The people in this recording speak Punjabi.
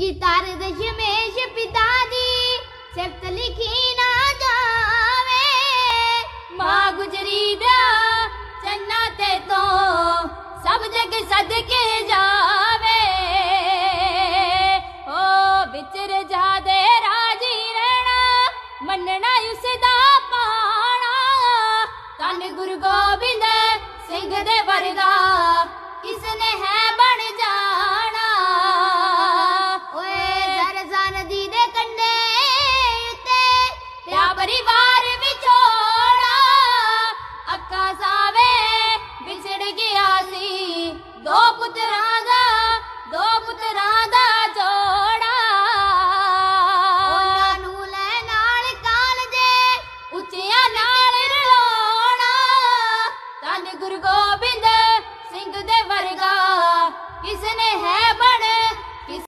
ਗਿਟਾਰ ਦਸ਼ਮੇਸ਼ ਪਿਤਾ ਦੀ, ਸਿਫਤ ਲਿਖੀ ਨਾ ਜਾਵੇ। ਮਾਂ ਗੁਜਰੀ ਦਾ ਚੰਨਾ ਤੇ ਤੋਂ ਸਭ ਜਗ ਸਦਕੇ ਜਾਵੇ। ਓ ਵਿਚਰ ਜਾਦੇ ਰਾਜੀ ਰਹਿਣਾ, ਮੰਨਣਾ ਉਸ ਦਾ ਪਾਣਾ। ਤਨ ਗੁਰੂ ਗੋਬਿੰਦ गोविंद सिंह देवरगा किसने है